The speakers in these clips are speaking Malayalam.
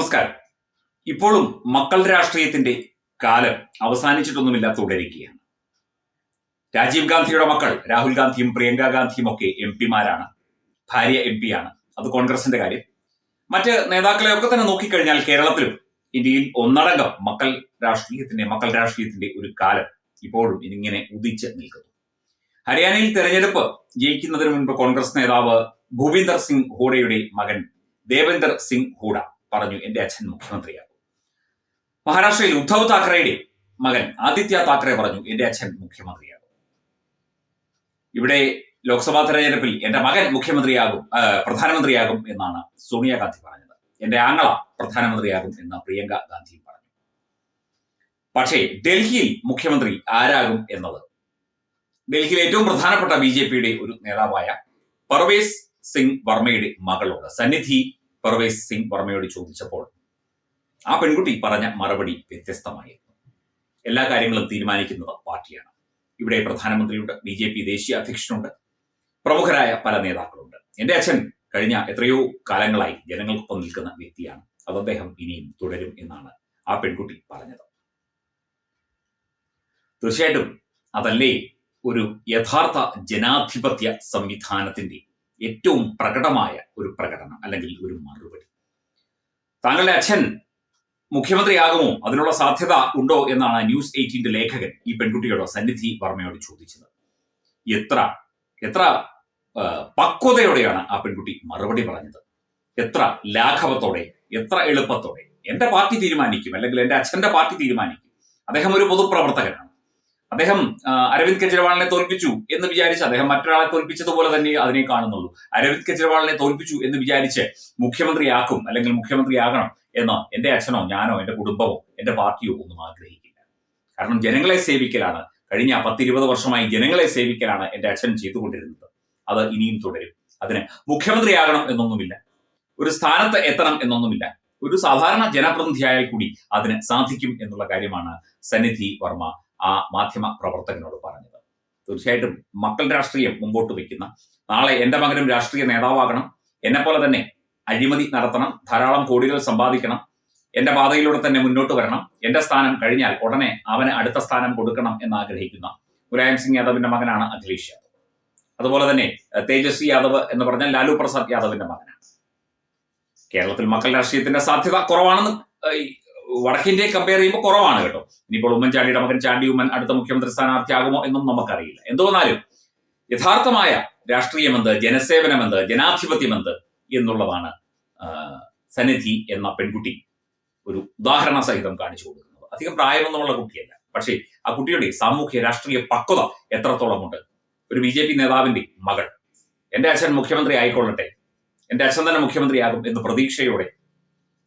നമസ്കാരം. ഇപ്പോഴും മക്കൾ രാഷ്ട്രീയത്തിന്റെ കാലം അവസാനിച്ചിട്ടൊന്നുമില്ല തുടരുകയാണ് രാജീവ് ഗാന്ധിയുടെ മക്കൾ രാഹുൽ ഗാന്ധിയും പ്രിയങ്ക ഗാന്ധിയും ഒക്കെ എം പിമാരാണ്. ഭാര്യ എം പി ആണ് അത് കോൺഗ്രസിന്റെ കാര്യം. മറ്റ് നേതാക്കളെ ഒക്കെ തന്നെ നോക്കിക്കഴിഞ്ഞാൽ കേരളത്തിലും ഇന്ത്യയിൽ ഒന്നടങ്കം മക്കൾ രാഷ്ട്രീയത്തിന്റെ മക്കൾ രാഷ്ട്രീയത്തിന്റെ ഒരു കാലം ഇപ്പോഴും ഇതിങ്ങനെ ഉദിച്ച് നിൽക്കുന്നു. ഹരിയാനയിൽ തെരഞ്ഞെടുപ്പ് ജയിക്കുന്നതിന് മുൻപ് കോൺഗ്രസ് നേതാവ് ഭൂപീന്ദർ സിംഗ് ഹൂഡയുടെ മകൻ ദേവേന്ദർ സിംഗ് ഹൂഡ പറഞ്ഞു എന്റെ അച്ഛൻ മുഖ്യമന്ത്രിയാകും മഹാരാഷ്ട്രയിൽ ഉദ്ധവ് താക്കറെയുടെ മകൻ ആദിത്യ താക്കറെ പറഞ്ഞു എന്റെ അച്ഛൻ മുഖ്യമന്ത്രിയാകും ഇവിടെ ലോക്സഭാ തെരഞ്ഞെടുപ്പിൽ എന്റെ മകൻ മുഖ്യമന്ത്രിയാകും പ്രധാനമന്ത്രിയാകും എന്നാണ് സോണിയാഗാന്ധി പറഞ്ഞത്. എന്റെ ആങ്ങള പ്രധാനമന്ത്രിയാകും എന്ന് പ്രിയങ്ക ഗാന്ധി പറഞ്ഞു. പക്ഷേ ഡൽഹിയിൽ മുഖ്യമന്ത്രി ആരാകും എന്നത്? ഡൽഹിയിലെ ഏറ്റവും പ്രധാനപ്പെട്ട ബി ഒരു നേതാവായ പർവേസ് സിംഗ് വർമ്മയുടെ മകളോട് സന്നിധി പർവേസ് സിംഗ് വർമ്മയോട് ചോദിച്ചപ്പോൾ ആ പെൺകുട്ടി പറഞ്ഞ മറുപടി വ്യത്യസ്തമായിരുന്നു. എല്ലാ കാര്യങ്ങളും തീരുമാനിക്കുന്നത് പാർട്ടിയാണ്. ഇവിടെ പ്രധാനമന്ത്രിയുണ്ട് ബി ജെ പി ദേശീയ അധ്യക്ഷനുണ്ട് പ്രമുഖരായ പല നേതാക്കളുണ്ട്. എന്റെ അച്ഛൻ കഴിഞ്ഞ എത്രയോ കാലങ്ങളായി ജനങ്ങൾക്കൊപ്പം നിൽക്കുന്ന വ്യക്തിയാണ്. അത് അദ്ദേഹം ഇനിയും തുടരും എന്നാണ് ആ പെൺകുട്ടി പറഞ്ഞത്. തീർച്ചയായിട്ടും അതല്ലേ ഒരു യഥാർത്ഥ ജനാധിപത്യ സംവിധാനത്തിന്റെ ഏറ്റവും പ്രകടമായ ഒരു പ്രകടനം അല്ലെങ്കിൽ ഒരു മറുപടി. താങ്കളുടെ അച്ഛൻ മുഖ്യമന്ത്രിയാകുമോ? അതിനുള്ള സാധ്യത ഉണ്ടോ? എന്നാണ് ന്യൂസ് എയ്റ്റീന്റെ ലേഖകൻ ഈ പെൺകുട്ടിയോട് സന്നിധി വർമ്മയോട് ചോദിച്ചത്. എത്ര എത്ര പക്വതയോടെയാണ് ആ പെൺകുട്ടി മറുപടി പറഞ്ഞത്? എത്ര ലാഘവത്തോടെ എത്ര എളുപ്പത്തോടെ? എന്റെ പാർട്ടി തീരുമാനിക്കും അല്ലെങ്കിൽ എന്റെ അച്ഛന്റെ പാർട്ടി തീരുമാനിക്കും. അദ്ദേഹം ഒരു പൊതുപ്രവർത്തകനാണ്. അദ്ദേഹം അരവിന്ദ് കെജ്രിവാളിനെ തോൽപ്പിച്ചു എന്ന് വിചാരിച്ച് അദ്ദേഹം മറ്റൊരാളെ തോൽപ്പിച്ചതുപോലെ തന്നെ അതിനെ കാണുന്നുള്ളൂ. അരവിന്ദ് കെജ്രിവാളിനെ തോൽപ്പിച്ചു എന്ന് വിചാരിച്ച് മുഖ്യമന്ത്രിയാക്കും അല്ലെങ്കിൽ മുഖ്യമന്ത്രിയാകണം എന്ന് എന്റെ അച്ഛനോ ഞാനോ എന്റെ കുടുംബമോ എന്റെ പാർട്ടിയോ ഒന്നും ആഗ്രഹിക്കില്ല. കാരണം ജനങ്ങളെ സേവിക്കലാണ്. കഴിഞ്ഞ പത്തിരുപത് വർഷമായി ജനങ്ങളെ സേവിക്കലാണ് എന്റെ അച്ഛൻ ചെയ്തുകൊണ്ടിരുന്നത്. അത് ഇനിയും തുടരും. അതിന് മുഖ്യമന്ത്രിയാകണം എന്നൊന്നുമില്ല. ഒരു സ്ഥാനത്ത് എത്തണം എന്നൊന്നുമില്ല. ഒരു സാധാരണ ജനപ്രതിനിധിയായാൽ കൂടി അതിന് സാധിക്കും എന്നുള്ള കാര്യമാണ് സന്നിധി വർമ്മ ആ മാധ്യമ പ്രവർത്തകനോട് പറഞ്ഞത്. തീർച്ചയായിട്ടും മക്കൾ രാഷ്ട്രീയം മുമ്പോട്ട് വയ്ക്കുന്ന നാളെ എന്റെ മകനും രാഷ്ട്രീയ നേതാവാകണം എന്നെപ്പോലെ പോലെ തന്നെ അഴിമതി നടത്തണം ധാരാളം കോടികൾ സമ്പാദിക്കണം എന്റെ പാതയിലൂടെ തന്നെ മുന്നോട്ട് വരണം എന്റെ സ്ഥാനം കഴിഞ്ഞാൽ ഉടനെ അവന് അടുത്ത സ്ഥാനം കൊടുക്കണം എന്ന് ആഗ്രഹിക്കുന്ന മുലായം സിംഗ് യാദവിന്റെ മകനാണ് അഖിലേഷ് യാദവ്. അതുപോലെ തന്നെ തേജസ്വി യാദവ് എന്ന് പറഞ്ഞാൽ ലാലു പ്രസാദ് യാദവിന്റെ മകനാണ്. കേരളത്തിൽ മക്കൾ രാഷ്ട്രീയത്തിന്റെ സാധ്യത കുറവാണെന്ന് വടക്കിന്ത്യയെ കമ്പയർ ചെയ്യുമ്പോൾ കുറവാണ് കേട്ടോ. ഇനിയിപ്പോൾ ഉമ്മൻചാണ്ടിയുടെ മകൻ ചാണ്ടി ഉമ്മൻ അടുത്ത മുഖ്യമന്ത്രി സ്ഥാനാർത്ഥിയാകുമോ എന്നും നമുക്കറിയില്ല. എന്തുവന്നാലും യഥാർത്ഥമായ രാഷ്ട്രീയമെന്ത് ജനസേവനമെന്ത് ജനാധിപത്യമെന്ത് എന്നുള്ളതാണ് സന്നിധി എന്ന പെൺകുട്ടി ഒരു ഉദാഹരണ സഹിതം കാണിച്ചു കൊടുക്കുന്നത്. അധികം പ്രായമൊന്നുമുള്ള കുട്ടിയല്ല. പക്ഷേ ആ കുട്ടിയുടെ സാമൂഹ്യ രാഷ്ട്രീയ പക്വത എത്രത്തോളമുണ്ട്? ഒരു ബി ജെ പി നേതാവിന്റെ മകൾ. എന്റെ അച്ഛൻ മുഖ്യമന്ത്രി ആയിക്കൊള്ളട്ടെ എന്റെ അച്ഛൻ തന്നെ മുഖ്യമന്ത്രിയാകും എന്ന് പ്രതീക്ഷയോടെ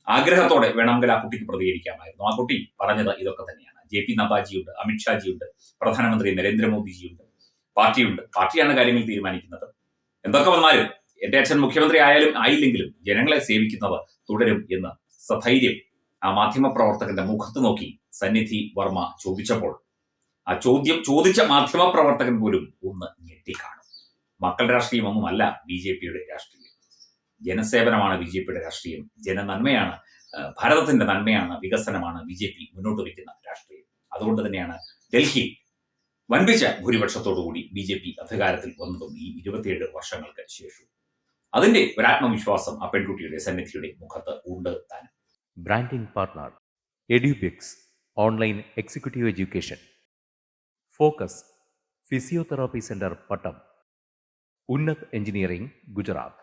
ആഗ്രഹത്തോടെ വേണമെങ്കിൽ ആ കുട്ടിക്ക് പ്രതികരിക്കാമായിരുന്നു. ആ കുട്ടി പറഞ്ഞത് ഇതൊക്കെ തന്നെയാണ്. ജെ പി നദ്ദാജിയുണ്ട് അമിത്ഷാജിയുണ്ട് പ്രധാനമന്ത്രി നരേന്ദ്രമോദിജിയുണ്ട്. പാർട്ടിയുണ്ട്. പാർട്ടിയാണ് കാര്യങ്ങൾ തീരുമാനിക്കുന്നത്. എന്തൊക്കെ വന്നാലും എന്റെ അച്ഛൻ മുഖ്യമന്ത്രി ആയാലും ആയില്ലെങ്കിലും ജനങ്ങളെ സേവിക്കുന്നത് തുടരും എന്ന് സധൈര്യം ആ മാധ്യമ പ്രവർത്തകന്റെ മുഖത്ത് നോക്കി സന്നിധി വർമ്മ ചോദിച്ചപ്പോൾ ആ ചോദ്യം ചോദിച്ച മാധ്യമ പ്രവർത്തകൻ പോലും ഒന്ന് ഞെട്ടിക്കാണും. മക്കൾ രാഷ്ട്രീയം ഒന്നുമല്ല ബി ജെ പിയുടെ രാഷ്ട്രീയം. ജനസേവനമാണ് ബി ജെ പിയുടെ രാഷ്ട്രീയം. ജനനന്മയാണ് ഭാരതത്തിന്റെ നന്മയാണ് വികസനമാണ് ബി ജെ പി മുന്നോട്ട് വയ്ക്കുന്ന രാഷ്ട്രീയം. അതുകൊണ്ട് തന്നെയാണ് ഡൽഹി വൻപിച്ച ഭൂരിപക്ഷത്തോടുകൂടി ബി ജെ പി അധികാരത്തിൽ വന്നതും ഈ ഇരുപത്തിയേഴ് വർഷങ്ങൾക്ക് ശേഷം അതിന്റെ ഒരാത്മവിശ്വാസം ആ പെൺകുട്ടിയുടെ സന്നിധിയുടെ മുഖത്ത് ഉണ്ട് താനും. Branding partner Edubix online executive education focus physiotherapy centre Pattom Unnat engineering Gujarat.